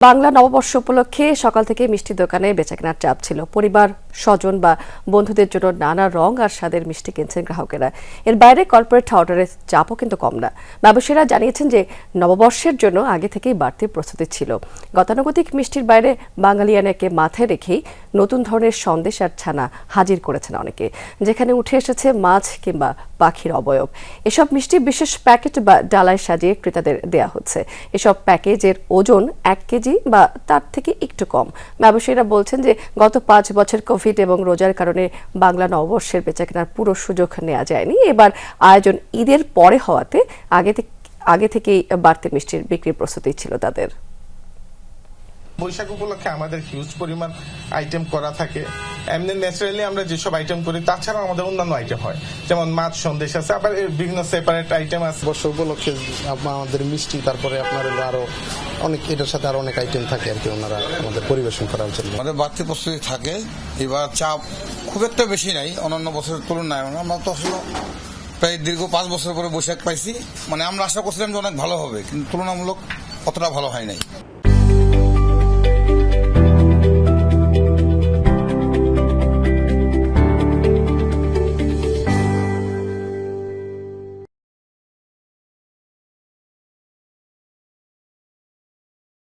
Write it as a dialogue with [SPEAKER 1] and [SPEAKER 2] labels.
[SPEAKER 1] বাংলা নববর্ষ উপলক্ষে সকাল থেকে মিষ্টি দোকানে বেচাকেনার চাপ ছিল। পরিবার স্বজন বা বন্ধুদের জন্য নানা রং আর স্বাদের মিষ্টি কিনছেন গ্রাহকেরা। এর বাইরে কর্পোরেট অর্ডারের চাপও কিন্তু কম না। ব্যবসায়ীরা জানিয়েছেন যে নববর্ষের জন্য আগে থেকেই বাড়তি প্রস্তুতি ছিল। গতানুগতিক মিষ্টির বাইরে বাঙালিয়ানাকে মাথায় রেখেই নতুন ধরনের সন্দেশ আর ছানা হাজির করেছেন অনেকে, যেখানে উঠে এসেছে মাছ কিংবা পাখির অবয়ব। এসব মিষ্টি বিশেষ প্যাকেট বা ডালায় সাজিয়ে ক্রেতাদের দেয়া হচ্ছে। এসব প্যাকেজের ওজন এক কেজি বা তার থেকে একটু কম। ব্যবসায়ীরা বলছেন যে গত পাঁচ বছর কোভিড এবং রোজার কারণে বাংলা নববর্ষের বেচাকেনার পুরো সুযোগ নেওয়া যায়নি। এবার আয়োজন ঈদের পরে হওয়াতে আগে থেকে, আগে থেকেই বাড়তি মিষ্টির বিক্রির প্রস্তুতি ছিল তাদের।
[SPEAKER 2] বৈশাখ উপলক্ষে আমাদের হিউজ পরিমাণ আইটেম করা থাকে। এমনি ন্যাচারালি আমরা যেসব আইটেম করি তাছাড়াও আমাদের অন্যান্য আইটেম হয়। যেমন মাছ সন্দেশ আছে আবার এর বিভিন্ন সেপারেট আইটেম আছে।
[SPEAKER 3] বর্ষ উপলক্ষে আমাদের মিষ্টি তারপরে আপনার আরও অনেক এটার সাথে আরও অনেক আইটেম থাকে আর কি ওনারা আমাদের পরিবেশন করার জন্য।
[SPEAKER 4] আমাদের বাড়তি প্রস্তুতি থাকে। এবার চাপ খুব একটা বেশি নাই অন্যান্য বছরের তুলনায়। আমরা তো আসলে প্রায় দীর্ঘ পাঁচ বছর পরে বৈশাখ পাইছি। মানে আমরা আশা করছিলাম যে অনেক ভালো হবে কিন্তু তুলনামূলক অতটা ভালো হয় নাই।